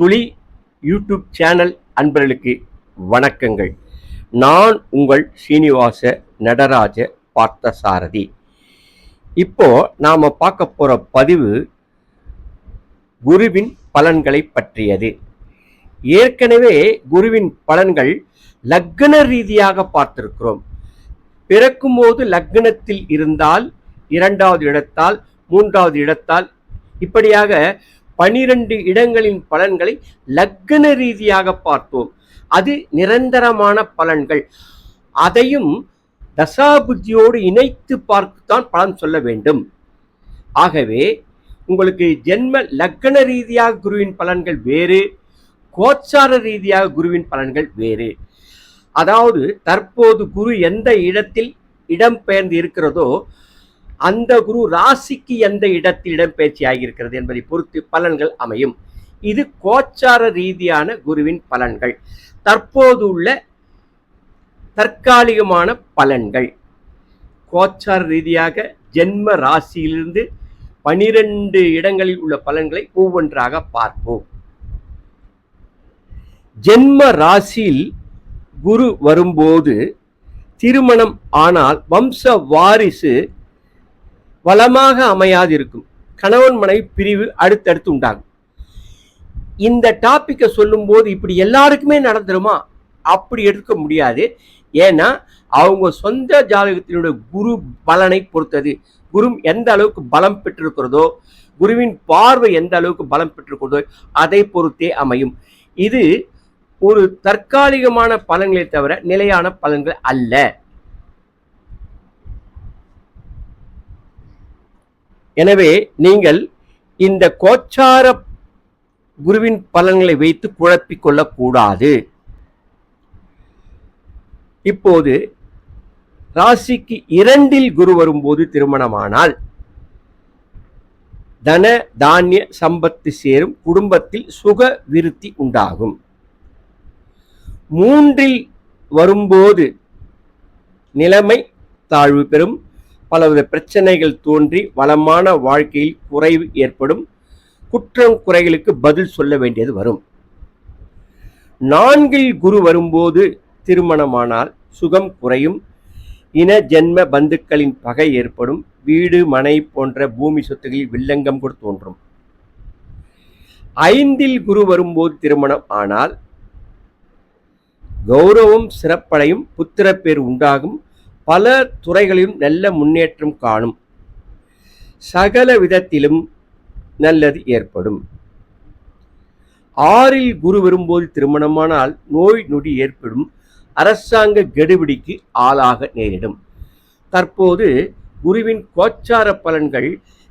துளி YouTube channel அன்பர்களுக்கு வணக்கங்கள். நான் உங்கள் சீனிவாச நடராஜ பார்த்தசாரதி. இப்போ நாம பார்க்க போகிற பதிவு குருவின் பலன்களை பற்றியது. ஏற்கனவே குருவின் பலன்கள் லக்ன ரீதியாக பார்த்திருக்கிறோம். பிறக்கும்போது லக்னத்தில் இருந்தால் இரண்டாவது இடத்தால் மூன்றாவது இடத்தால் இப்படியாக பனிரெண்டு இடங்களின் பலன்களை லக்ன ரீதியாக பார்ப்போம். அது நிரந்தரமான பலன்கள். அதையும் தசாபுத்தியோடு இணைத்து பார்த்துத்தான் பலன் சொல்ல வேண்டும். ஆகவே உங்களுக்கு ஜென்ம லக்ன ரீதியாக குருவின் பலன்கள் வேறு கோச்சார ரீதியாக குருவின் பலன்கள் வேறு. அதாவது தற்போது குரு எந்த இடத்தில் இடம்பெயர்ந்து இருக்கிறதோ அந்த குரு ராசிக்கு எந்த இடத்தில் இடம்பெயர்ச்சி ஆகியிருக்கிறது என்பதை பொறுத்து பலன்கள் அமையும். இது கோச்சார ரீதியான குருவின் பலன்கள். தற்போது உள்ள தற்காலிகமான பலன்கள். கோச்சார ரீதியாக ஜென்ம ராசியிலிருந்து பனிரெண்டு இடங்களில் உள்ள பலன்களை ஒவ்வொன்றாக பார்ப்போம். ஜென்ம ராசியில் குரு வரும்போது திருமணம் ஆனால் வம்ச வாரிசு வளமாக அமையாதிருக்கும். கணவன் மனைவி பிரிவு அடுத்தடுத்து உண்டாகும். இந்த டாப்பிக்கை சொல்லும்போது இப்படி எல்லாருக்குமே நடந்துருமா? அப்படி எடுக்க முடியாது. ஏன்னா அவங்க சொந்த ஜாதகத்தினுடைய குரு பலனை பொறுத்தது. குரு எந்த அளவுக்கு பலம் பெற்றிருக்கிறதோ குருவின் பார்வை எந்த அளவுக்கு பலம் பெற்றிருக்கிறதோ அதை பொறுத்தே அமையும். இது ஒரு தற்காலிகமான பலன்களை தவிர நிலையான பலன்கள் அல்ல. எனவே நீங்கள் இந்த கோச்சார குருவின் பலன்களை வைத்து குழப்பிக் கொள்ளக்கூடாது. இப்போது ராசிக்கு இரண்டில் குரு வரும்போது திருமணமானால் தன தானிய சம்பத்து சேரும் குடும்பத்தில் சுக விருத்தி உண்டாகும். மூன்றில் வரும்போது நிலைமை தாழ்வு பெறும். பலவித பிரச்சனைகள் தோன்றி வளமான வாழ்க்கையில் குறைவு ஏற்படும். குற்றம் குறைகளுக்கு பதில் சொல்ல வேண்டியது வரும். நான்கில் குரு வரும்போது திருமணமானால் சுகம் குறையும். இன ஜென்ம பந்துக்களின் பகை ஏற்படும். வீடு மனை போன்ற பூமி சொத்துகளில் வில்லங்கம் கூட தோன்றும். ஐந்தில் குரு வரும்போது திருமணம் ஆனால் கௌரவம் சிறப்படையும். புத்திரப்பேர் உண்டாகும். பல துறைகளிலும் நல்ல முன்னேற்றம் காணும். சகல விதத்திலும் நல்லது ஏற்படும். ஆறில் குரு வரும்போது திருமணமானால் நோய் நொடி ஏற்படும். அரசாங்க கெடுபிடிக்கு ஆளாக நேரிடும். தற்போது குருவின் கோச்சார பலன்கள்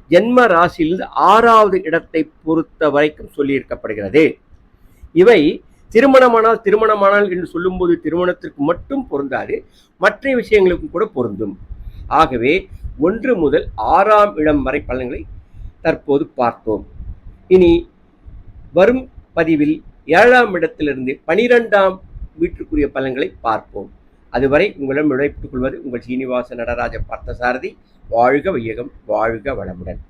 ஜென்ம ராசியிலிருந்து ஆறாவது இடத்தை பொறுத்த வரைக்கும் சொல்லியிருக்கப்படுகிறது. இவை திருமணமானால் திருமணமானால் என்று சொல்லும்போது திருமணத்திற்கு மட்டும் பொருந்தாது மற்ற விஷயங்களுக்கும் கூட பொருந்தும். ஆகவே ஒன்று முதல் ஆறாம் இடம் வரை பலன்களை தற்போது பார்த்தோம் இனி வரும் பதிவில் ஏழாம் இடத்திலிருந்து பனிரெண்டாம் வீட்டுக்குரிய பலன்களை பார்ப்போம். அதுவரை உங்களிடம் விடைபெற்றுக் கொள்வது உங்கள் சீனிவாச நடராஜ பார்த்தசாரதி. வாழ்க வையகம் வாழ்க வளமுடன்.